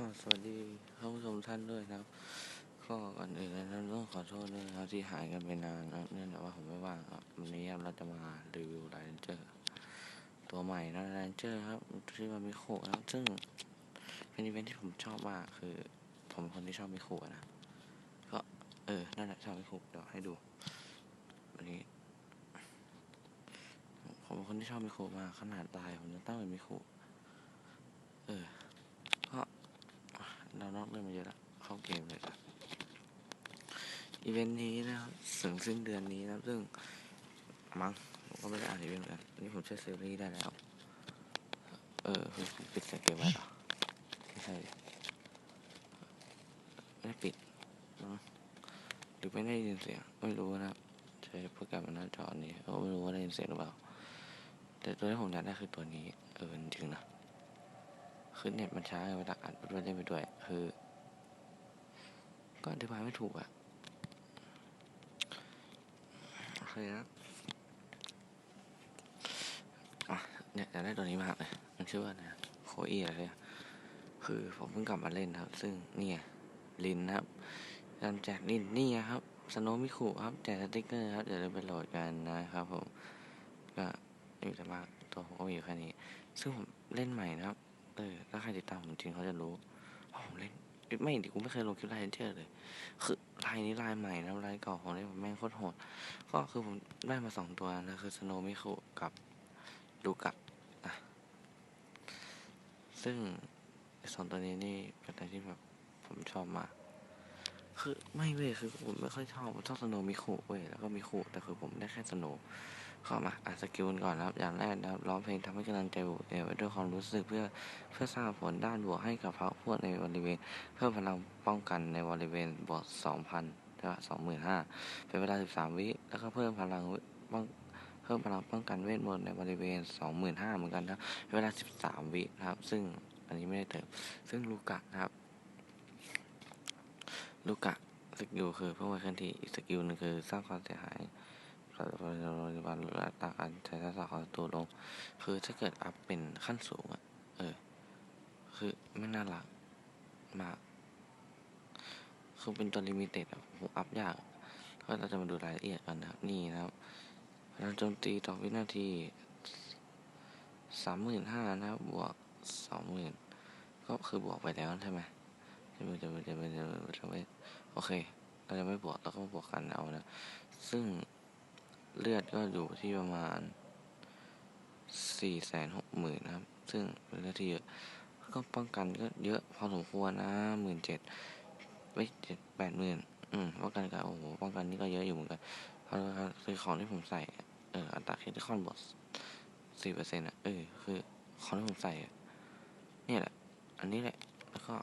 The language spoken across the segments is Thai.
ก็สวัสดีท่านผู้ชมท่านด้วยนะครับ ก็ก่อนอื่นเลยนะต้องขอโทษด้วยนะครับที่หายกันไปนานนะเนื่องจากว่าผมไม่ว่างครับวันนี้เราจะมารีวิวไลน์เจอร์ตัวใหม่นะไลน์เจอร์ครับที่มันมีโขนะซึ่งเป็นอีเวนท์ที่ผมชอบมากคือ ผมคนที่ชอบมีโขนะก็เออนั่นแหละชอบมีโขเดี๋ยวให้ดูวันนี้ผมเป็นคนที่ชอบมีโขมากขนาดลายผมจะตั้งเป็นมีโขเออ เรานอกเรื่องมาเยอะแล้วเข้าเกมเลยครับอีเวนต์นี้นะครับถึงสิ้นเดือนนี้นะซึ่งมั้งผมก็ไม่ได้อ่านอีเวนต์เหมือนกันอันนี้ผมเชื่อซีรีส์ได้แล้ว เออคือปิดเสียงเกมไว้เหรอไม่ใช่ไม่ได้ปิดมั้งหรือไม่ได้ยินเสียงไม่รู้นะครับใช้โปรแกรมหน้าจอนี้ก็ไม่รู้ว่าได้ยินเสียงหรือเปล่า แต่ตัวที่ผมอยากได้คือตัวนี้ เออจริงนะคือเน็ตมันช้าเวลาอัดไปด้วยเล่นไปด้วย คือ ก็อธิบายไม่ถูกอะโอเคนะเนี่ยอยากได้ตัวนี้มากเลยมันชื่อว่านะโคอีอะไรเนี่ยคือผมเพิ่งกลับมาเล่นนะครับ ซึ่งนี่ยลินนะครับการแจกลินนี่ครับสโนมิคุครับแจกสติ๊กเกอร์ครับเดี๋ยวเราไปโหลดกันนะครับผมก็ไม่มีอะไรมากตัวผมก็มีอยู่แค่นี้ ซึ่งผมเล่นใหม่นะครับ เออถ้าใครติดตามผมจริงเขาจะรู้ ไม่ดิกูไม่เคยลงคลิปไลน์เจอร์เลย คือลายนี้ลายใหม่นะลายเก่าของเล่นผมแม่งโคตรโหด ก็คือผมได้มาสองตัวนะ คือสโนมิคุกับลูกะนะซึ่งสองตัวนี้นี่เป็นอะไรที่แบบผมชอบมากคือไม่เว้ยคือผมไม่ค่อยชอบผมชอบสโนมิคุเว้ยแล้วก็มิคุแต่คือผมได้แค่สโน เข้ามาอาสกิลกันก่อนนะครับ อย่างแรกนะครับร้องเพลงทำให้กำลังใจบวกเอวด้วยความรู้สึกเพื่อเพื่อสร้างผลด้านบวกให้กับพรรคพวกในบริเวณ เพิ่มพลังป้องกันในบริเวณบวกสองพันใช่ปะสองหมื่นห้าเป็นเวลาสิบสามวิแล้วก็เพิ่มพลังป้องเพิ่มพลังป้องกันเวทมนต์ในบริเวณสองหมื่นห้าเหมือนกันนะเวลาสิบสามวินะครับ ซึ่งอันนี้ไม่ได้เติมซึ่งลูกะนะครับลูกะสกิลคือเพิ่มไวเคลื่อนที่อีกสกิลนึงคือสร้างความเสียหาย ปัจจุบันลดอัตราการใช้ทักษะของศัตรูลง คือถ้าเกิดอัพเป็นขั้นสูงอะเออ คือไม่น่ารักมาก คือเป็นตัวลิมิเต็ดอะผมอัพยาก ก็เราจะมาดูรายละเอียดกันนะครับ นี่นะครับพลังโจมตีต่อวินาทีสามหมื่นห้านะครับ บวกสองหมื่นก็คือบวกไปแล้วใช่ไหมจะไม่จะไม่จะไม่จะไม่โอเค เราจะไม่บวกเราก็บวกกันเอานะ ซึ่ง เลือดก็อยู่ที่ประมาณสี่แสนหกหมื่นนะครับ ซึ่งเป็นเลือดที่เยอะ ก็ป้องกันก็เยอะพอสมควรนะหมื่นเจ็ดไม่เจ็ดแปดหมื่นอืมป้องกันก็โอ้โหป้องกันนี่ก็เยอะอยู่เหมือนกันเพราะคือของที่ผมใส่อะเอออัตราคิดที่คอนบวกสี่เปอร์เซ็นต์อะเออคือของที่ผมใส่อะเนี่ยแหละ อันนี้แหละแล้วก็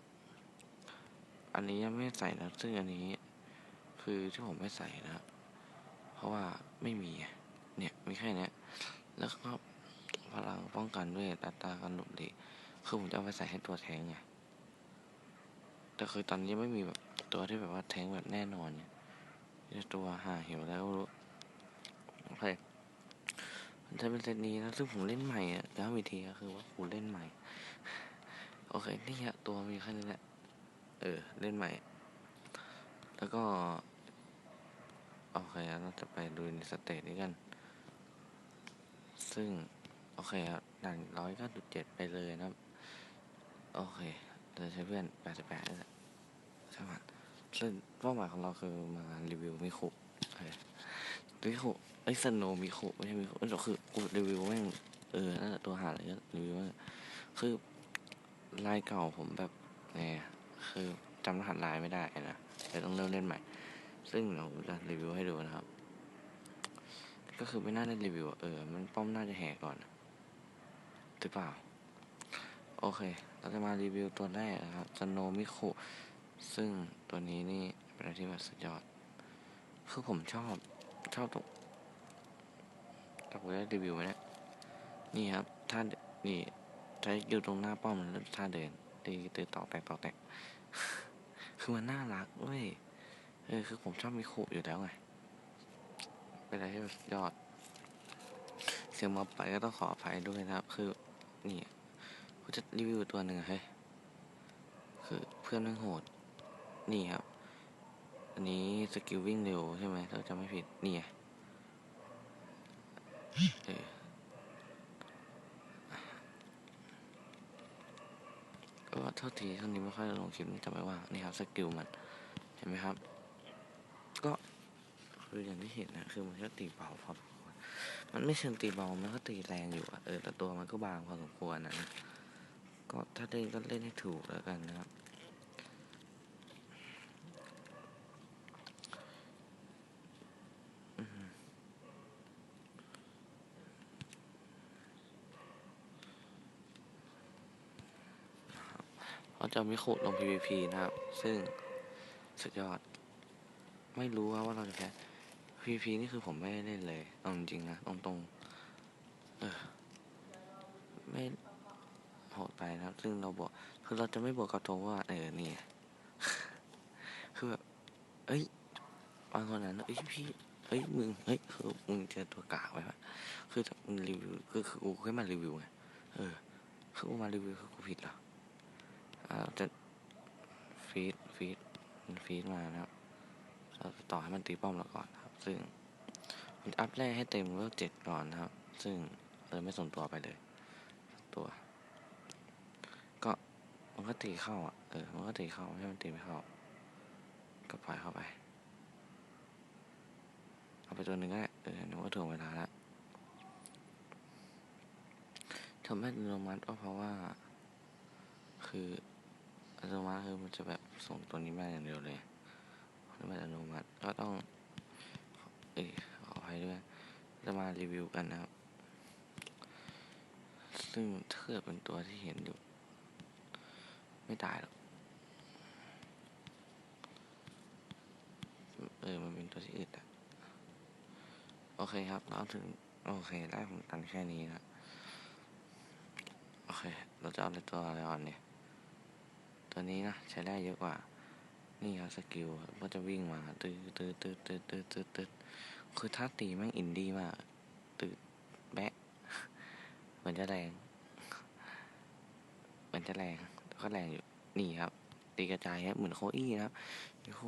อันนี้ยังไม่ใส่นะซึ่งอันนี้ คือที่ผมไม่ใส่นะครับ เพราะว่าไม่มีเนี่ยมีแค่นี้แล้วก็พลังป้องกันด้วยอัตราการหลบหลีกคือผมจะเอาไปใส่ให้ตัวแทงไงแต่คือตอนนี้ไม่มีแบบตัวที่แบบว่าแทงแบบแน่นอนเนี่ยตัวห่าเหวแล้วรู้โอเคมันจะเป็นเซตนี้นะซึ่งผมเล่นใหม่อะแล้ววิธีก็คือว่าผมเล่นใหม่ โอเค นี่อะตัวมีแค่นี้แหละ เออ เล่นใหม่ แล้วก็ โอเคเราจะไปดูในสเตจนี้กัน ซึ่ง โอเคครับด่านร้อยเก้าจุดเจ็ดไปเลยนะครับ โอเคเราใช้เพื่อนแปดสิบแปดนี่แหละใช่ไหมซึ่งเป้าหมายของเราคือมารีวิวมิคุโอเคมิคุไอ้สโนมิคุไม่ใช่มิคุเออคือกูรีวิวแม่งเออนั่นแหละตัวหาอะไรก็รีวิวแม่งคือลายเก่าผมแบบไงอะคือจำรหัสลายไม่ได้นะเดี๋ยวต้องเริ่มเล่นใหม่ ซึ่งเดี๋ยวผมจะรีวิวให้ดูนะครับ ก็คือไม่น่าได้รีวิวเออ มันป้อมน่าจะแหกก่อนหรือเปล่า โอเค เราจะมารีวิวตัวแรกนะครับสโนมิคุซึ่งตัวนี้นี่เป็นอะไรที่แบบสุดยอด คือผมชอบชอบตรงแต่ผมได้รีวิวไหมเนี่ยนี่ครับท่านนี่ใช้อยู่ตรงหน้าป้อมแล้วท่าเดินตีตื่นต่อแตกต่อแตกคือมันน่ารักเว้ย เออคือผมชอบมิคุอยู่แล้วไง เป็นอะไรที่แบบยอด เสียงมาไปก็ต้องขออภัยด้วยนะครับ คือนี่กูจะรีวิวตัวหนึ่งเฮ้ยคือเพื่อนแม่งโหด นี่ครับ อันนี้สกิลวิ่งเร็วใช่ไหมถ้าจำไม่ผิด นี่ไงเออก็เท่าทีเท่านี้ไม่ค่อยลงคลิปนี่จำไม่ว่า นี่ครับสกิลมัน เห็นไหมครับ คืออย่างที่เห็นนะคือมันก็ตีเบาพอสมควรมันไม่เชิงตีเบามันก็ตีแรงอยู่อะเออแต่ตัวมันก็บางพอสมควรนะนก็ถ้าเล่นก็เล่นให้ถูกแล้วกันนะครับเขาจะไม่ขุดลง PVP นะครับ ซึ่งสุดยอด ไม่รู้ว่าเราจะแพ้ PVP นี่คือผมไม่ได้เล่นเลยเอาจริงนะตรงๆเออไม่โหดไปนะครับ ซึ่งเราบอกคือเราจะไม่บอกกับโทว่า เออนี่คือแบบเอ้ยบางคนนั้นเอ้ยพี่เอ้ยมึงเฮ้ยคือมึงเจอตัวกากไว้ปะคือมึงรีวิวคือคือกูแค่มารีวิวไงเออคือกูมารีวิวคือกูผิดเหรออ่าจะฟีดฟีดมันฟีดมานะครับเราต่อให้มันตีป้อมเราก่อนครับ ซึ่งมันอัพแรกให้เต็มเวลเจ็ดก่อนนะครับ ซึ่งเลยไม่ส่งตัวไปเลย ตัว ก็มันก็ตีเข้าอะ เออ มันก็ตีเข้าไม่ใช่มันตีไม่เข้า ก็ปล่อยเข้าไป เอาไปตัวหนึ่งก็ได้ เออหนึกว่าถ่วงเวลาแล้วทำให้อัตโนมัติก็เพราะว่า คืออัตโนมัติคือมันจะแบบส่งตัวนี้มาอย่างเดียวเลยไม่อัตโนมัติก็ต้อง เอ้ยขออภัยด้วย จะมารีวิวกันนะครับ ซึ่งเกิดเป็นตัวที่เห็นอยู่ ไม่ตายหรอก เออ มันเป็นตัวที่อึดอะโอเคครับ เราถึง โอเค ได้ผมตันแค่นี้นะ โอเค เราจะเอาในตัวอะไรก่อนเนี่ย ตัวนี้นะ ใช้ได้เยอะกว่า นี่ครับสกิลก็จะวิ่งมา ตืดตืดตืดตืดตืดตืด คือถ้าตีแม่งอินดี้มากตืดแบะเหมือนจะแรงเหมือนจะแรงก็แรงอยู่นี่ครับ ตีกระจายครับเหมือนโคอี้นะครับมีโค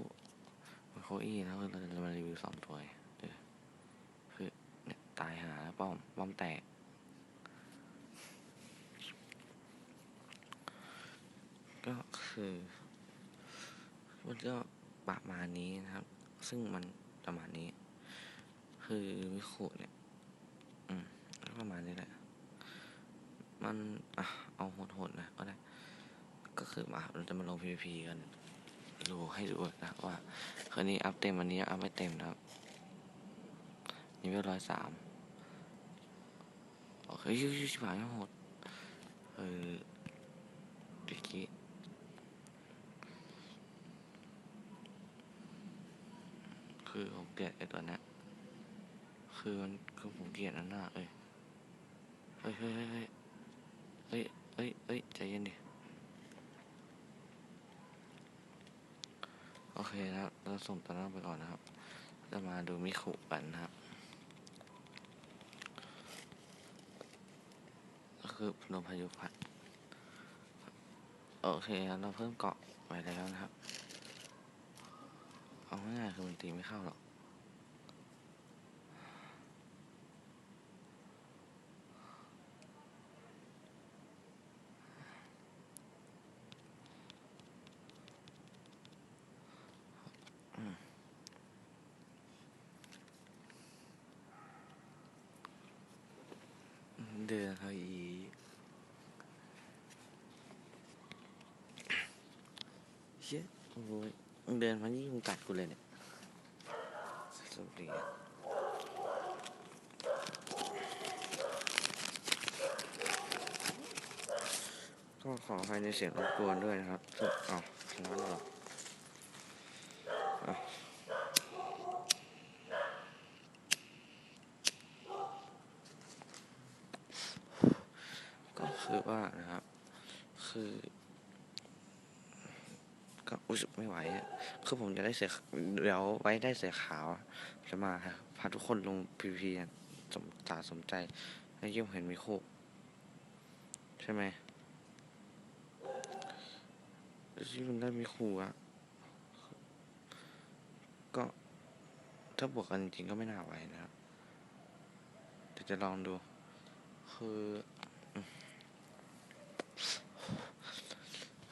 เหมือนโคอี้แล้วเราจะมารีวิวสองตัวเออคือเนี่ยตายหาป้อมป้อมแตกก็คือ มันก็ประมาณนี้นะครับ ซึ่งมันประมาณนี้ คือมิโคุเนี่ยอืมประมาณนี้แหละ มันอะเอาโหดๆนะก็ได้ ก็คือมาเราจะมาลง PVP กันดูให้ดูนะว่าคืนนี้อัพเต็มวันนี้อัพไม่เต็มนะครับนี่เวลร้อยสามโอเคยูยูชิบหายโหดเออดิกี้คือผมเกลียดไอ้ตัวเนี้ย คือมันคือผมเกลียดอันหน้าเอ้ยเฮ้ยเฮ้ยเฮ้ยเฮ้ยเฮ้ยเฮ้ยใจเย็นดิโอเคนะครับเราส่งตัวนั้นไปก่อนนะครับ จะมาดูมิคุกันนะครับก็คือพนมพายุพัดโอเคครับเราเพิ่มเกาะไปแล้วนะครับ เอาง่ายๆคือมันตีไม่เข้าหรอก เดินเขาอีกเชี่ยโอ้ย มึงเดินมานี่มึงกัดกูเลยเนี่ยสวัสดีก็ขออภัยในเสียงรบกวนด้วยนะครับออ้าวร้อนหรอก็คือว่านะครับ คือ ก็รู้สึกไม่ไหวอะคือผมจะได้เสียเดี๋ยวไว้ได้เสียขาว จะมาพาทุกคนลงพีพีสมตาสมใจให้ยิ่งเห็นมีโคกใช่ไหมที่มันได้มีครูอะก็ถ้าบวกกันจริงๆก็ไม่น่าไหวนะครับเดี๋ยวจะลองดู คือ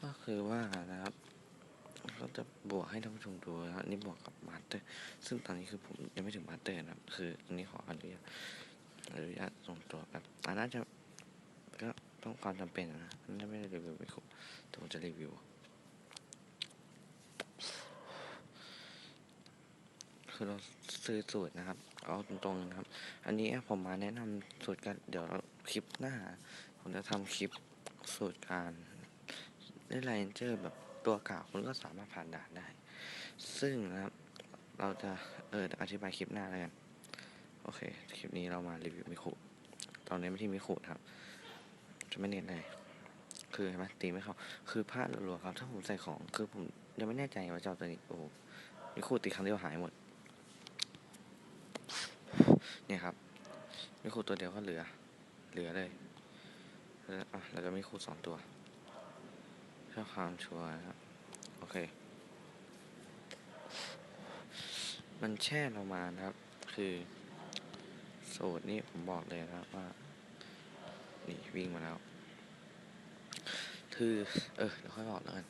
ก็คือว่านะครับ ก็จะบวกให้ท่านผู้ชมดูนะนี่บวกกับมาสเตอร์ ซึ่งตอนนี้คือผมยังไม่ถึงมาสเตอร์นะครับ คืออันนี้ขออนุญาตอนุญาตส่งตัวแบบอันน่าจะก็ต้องความจำเป็นนะนนั้นไม่ได้รีวิวไม่ครบแต่ผมจะรีวิวคือเราซื้อสูตรนะครับเอาตรงๆนะครับ อันนี้ผมมาแนะนำสูตรกันเดี๋ยวเราคลิปหน้า ผมจะทำคลิปสูตรการเล่นไลน์เจอร์แบบ ตัวเก่าวคุณก็สามารถผ่านด่านได้ ซึ่งนะครับเราจะเอออธิบายคลิปหน้าแล้วกันโอเค คลิปนี้เรามารีวิวมิคุตอนนี้ไม่ที่มิคุนะครับ จะไม่เน้นเลยคือเห็นไหมตีไม่เข้า คือพลาดรัวๆครับ ถ้าผมใส่ของ คือผมยังไม่แน่ใจว่าเจ้าตัวนี้โอ้มิคุตีครั้งเดียวหายหมด เนี่ยครับมิคุตัวเดียวก็เหลือ เหลือเลยแล้วอะแล้วก็มิคุสองตัว พื่อความชัวร์ครับ โอเค มันแช่เรามานะครับ คือสูตรนี้ผมบอกเลยนะครับว่า นี่วิ่งมาแล้ว คือ เออเดี๋ยวค่อยบอกแล้วกัน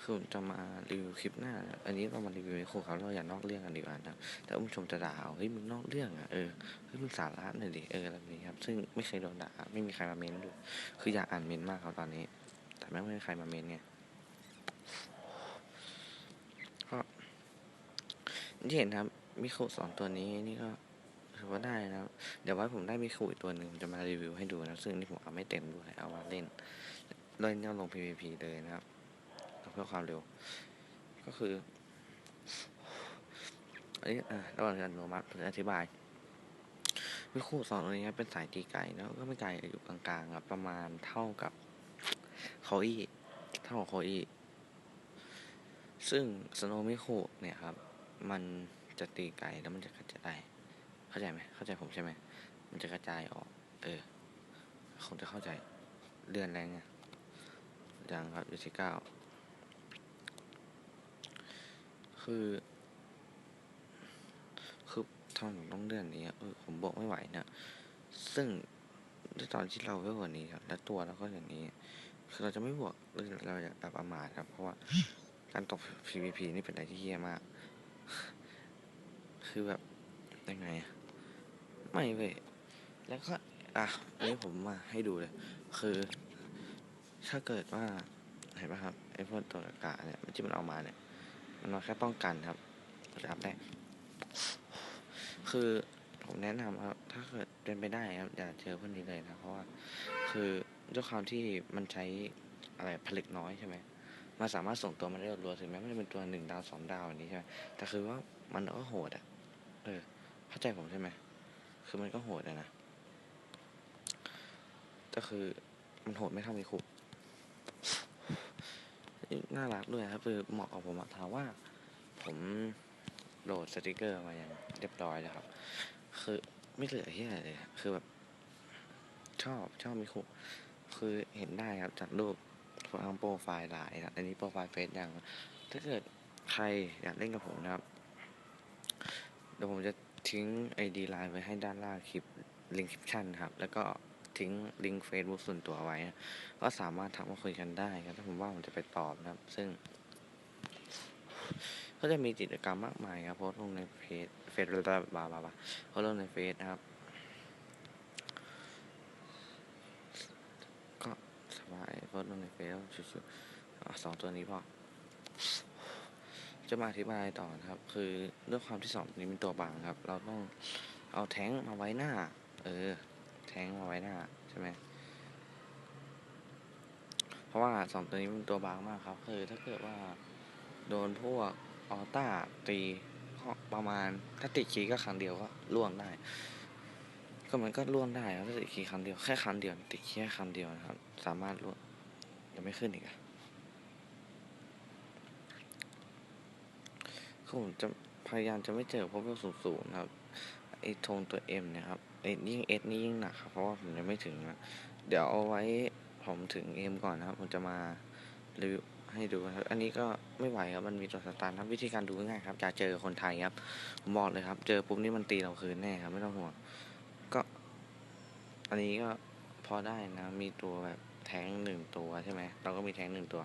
คือผมจะมารีวิวคลิปหน้า อันนี้เรามารีวิวในครูครับเราอย่านอกเรื่องกันดีกว่านะแต่ผู้ชมจะด่าเอาเฮ้ยมึงนอกเรื่องอะเออเฮ้ยมึงสาระหน่อยดิเอออะไรแบบนี้ครับ ซึ่งไม่เคยโดนด่าไม่มีใครมาเม้นด้วยคืออยากอ่านเม้นมากครับตอนนี้ ไม่มีใครมาเมนไงก็ที่เห็นครับมิคุสองตัวนี้นี่ก็ถือว่าได้นะครับ เดี๋ยวไว้ผมได้มิคุอีกตัวหนึ่งผมจะมารีวิวให้ดูนะ ซึ่งนี่ผมเอาไม่เต็มด้วยเอามาเล่นเล่นเอลง PVP เลยนะครับ เพื่อความเร็ว ก็คืออันนี้อ่าระหว่างการโนมัติผมจะอธิบายมิคุสองตัวนี้เป็นสายตีไก่แล้วก็ไม่ไกลอยู่กลางๆครับประมาณเท่ากับ คอี้เท่ากับโคอี้ซึ่งสโนมิคุเนี่ยครับ มันจะตีไกลแล้วมันจะกระจายเข้าใจไหมเข้าใจผมใช่ไหมมันจะกระจายออก เออคงจะเข้าใจเลื่อนแรงไงยังครับอยู่ที่เก้าคือคือทำไมผมต้องเลื่อนนี้เออผมบอกไม่ไหวนะ ซึ่งด้วยตอนที่เราเวลกว่านี้ครับ และตัวเราก็อย่างนี้ คือเราจะไม่บวกเราจะแบบประมาทครับ เพราะว่าการตก PVP นี่เป็นอะไรที่เฮี้ยมาก คือแบบยังไงอะไม่เว้ยแล้วก็อะอันนี้ผมมาให้ดูเลย คือ ถ้าเกิดว่าเห็นป่ะครับไอ้พวกตัวกาเนี่ยที่มันเอามาเนี่ย มันมาแค่ป้องกันครับจะอัพได้ คือผมแนะนำครับ ถ้าเกิดเป็นไปได้ครับอย่าเจอพวกนี้เลยนะ เพราะว่า คือ ด้วยความที่มันใช้อะไรผลึกน้อยใช่ไหมมันสามารถส่งตัวมาได้รัวๆถึงแม้มันจะเป็นตัวหนึ่งดาวสองดาวอย่างนี้ใช่ไหมแต่คือว่ามันก็โหดอะ เออเข้าใจผมใช่ไหมคือมันก็โหดอะนะแต่คือมันโหดไม่เท่ามีคุน่ารักด้วยครับคือเหมาะกับผมอะถามว่า ผมโหลดสติกเกอร์มาอย่างเรียบร้อยแล้วครับ คือไม่เหลือที่อะไรเลย คือแบบ ชอบชอบมิคุ คือเห็นได้ครับจากรูปทางโปรไฟล์ไลน์นะอันนี้โปรไฟล์เฟซอยังถ้าเกิดใครอยากเล่นกับผมนะครับ เดี๋ยวผมจะทิ้งไอดีไลน์ไว้ให้ด้านล่างคลิปลิงก์คลิปชั่นครับ แล้วก็ทิ้งลิงก์เฟซบุ๊กส่วนตัวไว้นะก็สามารถทักมาคุยกันได้ครับถ้าผมว่าผมจะไปตอบนะครับ ซึ่ง ก็จะมีกิจกรรมมากมายครับโพสลงในเพจเฟซบาบาบาบาโพสลงในเฟซนะครับ ก็ส บายโพสต์ลงในเฟซแล้วชิวๆอะสองตัวนี้พอจะมาอธิบายต่อนะครับ คือด้วยความที่สองนี้เป็นตัวบางครับ เราต้องเอาแท้งมาไว้หน้า เออ แท้งมาไว้หน้าใช่ไหมเพราะว่าสองตัวนี้เป็นตัวบางมากครับ คือถ้าเกิดว่าโดนพวกออต้าตีประมาณถ้าติดคีก็ครั้งเดียวก็ล่วงได้ ก็มันก็ล่วงได้ครับถ้าติดคีครั้งเดียวแค่ครั้งเดียวติดคีแค่ครั้งเดียวนะครับ สามารถล่วง ยังไม่ขึ้นอีกอะคือผมจะพยายามจะไม่เจอพวกสูงๆนะครับ ไอ้ธงตัว M เนะครับไอ้ยิ่ง S นี่ยิ่งหนักครับเพราะว่าผมยังไม่ถึงนะเดี๋ยวเอาไว้ผมถึง M ก่อนนะครับ ผมจะมารีวิวให้ดูนะครับ อันนี้ก็ไม่ไหวครับ มันมีตัวสตาร์ทครับ วิธีการดูง่ายครับ จะเจอคนไทยครับมบอกเลยครับ เจอปุ๊บนี่มันตีเราคืนแน่ครับ ไม่ต้องห่วง ก็ อันนี้ก็พอได้นะ มีตัวแบบ แท้งหนึ่งตัวใช่ไหมเราก็มีแท้งหนึ่งตัว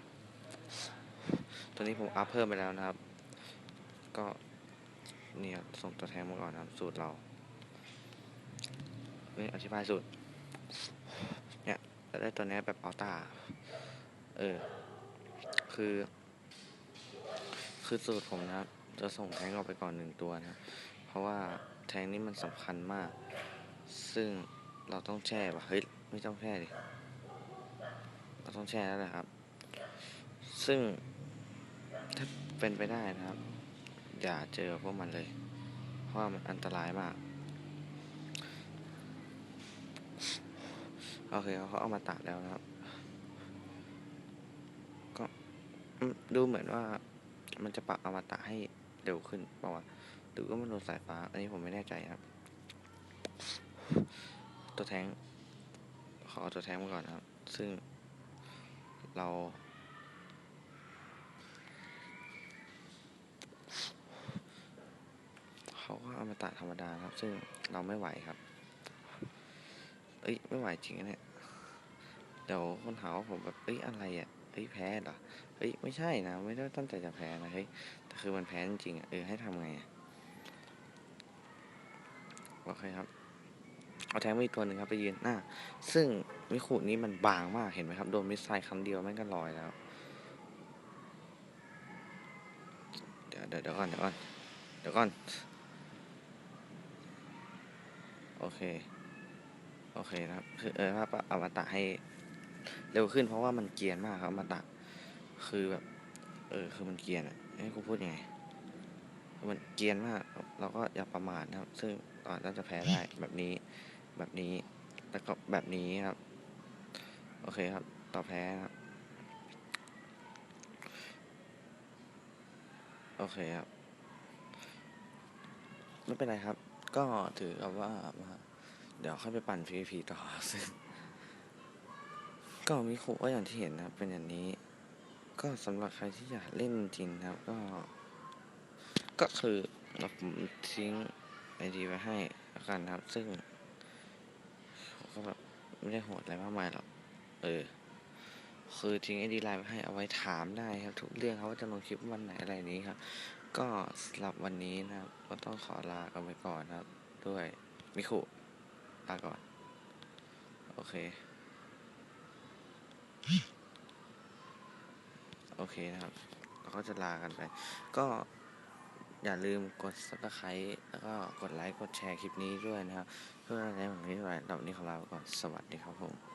ตัวนี้ผมอัพเพิ่มไปแล้วนะครับ ก็เนี่ยส่งตัวแทนมาก่อนนะครับ สูตรเรานี่อธิบายสูตร เนี่ยจะได้ตัวนี้แบบอัลต้าเออ คือ คือสูตรผมนะครับ จะส่งแทงออกไปก่อนหนึ่งตัวนะครับ เพราะว่าแทงนี้มันสำคัญมาก ซึ่งเราต้องแช่ว่ะเฮ้ย ไม่ต้องแช่ดิ ต้องแช่แล้วแหละครับ ซึ่งถ้าเป็นไปได้นะครับ อย่าเจอพวกมันเลย เพราะมันอันตรายมาก โอเคเขาเอามาตัดแล้วนะครับ ก็ดูเหมือนว่ามันจะปรับอมตะให้เร็วขึ้นเปล่าวะหรือว่ามันโดนสายฟ้า อันนี้ผมไม่แน่ใจครับ ตัวแทงขอตัวแทงมาก่อนครับ ซึ่ง เรา เขาก็เอามาตัดธรรมดาครับ ซึ่งเราไม่ไหวครับ เอ้ย ไม่ไหวจริงนะเนี่ย เดี๋ยวคนหาว่าผมแบบ เอ้ย อะไรอะ เอ้ย แพ้เหรอเฮ้ย ไม่ใช่นะ ไม่ได้ตั้งใจจะแพ้นะ เฮ้ย แต่คือมันแพ้จริงๆอะ เออ ให้ทำไงอะ โอเคครับ เอาแทงมาอีกตัวหนึ่งครับไปยืนหน้า ซึ่งมิคุนี้มันบางมากเห็นไหมครับ โดนมิสไซล์ครั้งเดียวแม่งก็ลอยแล้ว เดี๋ยวเดี๋ยวเดี๋ยวก่อนเดี๋ยวก่อนเดี๋ยวก่อน โอเค โอเคนะครับคือเออว่าอมตะให้เร็วขึ้นเพราะว่ามันเกียนมากครับอมตะ คือแบบ เออคือมันเกียนอะให้กูพูดยังไงคือมันเกียนมาก เราก็อย่าประมาทนะครับ ซึ่งตอนน่าจะแพ้ได้แบบนี้ แบบนี้ แล้วก็แบบนี้ครับ โอเคครับ ต่อแพ้ครับ โอเคครับ ไม่เป็นไรครับ ก็ถือกับว่ามาเดี๋ยวค่อยไปปั่น PVP ต่อซึ่งก็มีคุก็อย่างที่เห็นนะครับ เป็นอย่างนี้ ก็สำหรับใครที่อยากเล่นจริงครับ ก็ ก็คือเราผมทิ้งไอดีไว้ให้แล้วกันครับ ซึ่ง ก็แบบไม่ได้โหดอะไรมากมายหรอก เออ คือทิ้งไอดีไลน์ไว้ให้เอาไว้ถามได้ครับ ทุกเรื่องครับว่าจะลงคลิปวันไหนอะไรนี้ครับ ก็สำหรับวันนี้นะครับ ก็ต้องขอลากันไปก่อนนะครับ ด้วยมิคุลาก่อน โอเค โอเคนะครับ เราก็จะลากันไป ก็ อย่าลืมกด subscribe แล้วก็กดไลค์ กดแชร์คลิปนี้ด้วยนะครับ เพื่ออะไรแบบนี้ไว้เราวันนี้ของเราก่อนสวัสดีครับผม